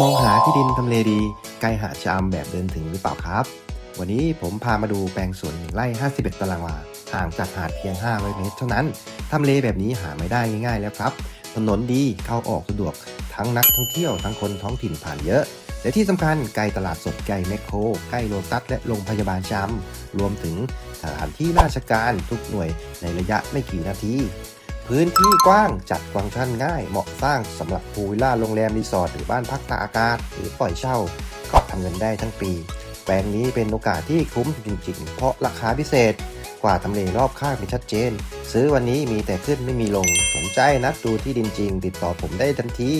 มองหาที่ดินทำเลดี ใกล้หาดชะอำแบบเดินถึงหรือเปล่าครับ วันนี้ผมพามาดูแปลงสวนหนึ่งไร่ 51 ตารางวา ห่างจากหาดเพียง 500 เมตรเท่านั้น ทำเลแบบนี้หาไม่ได้ง่ายๆแล้วครับ ถนนดีเข้าออกสะดวก ทั้งนักท่องเที่ยวทั้งคนท้องถิ่นผ่านเยอะ และที่สำคัญใกล้ตลาดสดใกล้แมคโครใกล้โลตัสและโรงพยาบาลชำรวมถึงสถานที่ราชการทุกหน่วยในระยะไม่กี่นาที พื้นที่กว้างจัดฟังก์ชันง่าย เหมาะสร้างสำหรับพูลวิลล่าโรงแรมรีสอร์ทหรือบ้านพักตากอากาศ หรือปล่อยเช่า ก็ทำเงินได้ทั้งปี แปลงนี้เป็นโอกาสที่คุ้มจริงๆ เพราะราคาพิเศษกว่าทำเลรอบข้างเป็นชัดเจน ซื้อวันนี้มีแต่ขึ้นไม่มีลง สนใจนัดดูที่ดินจริง ติดต่อผมได้ทันที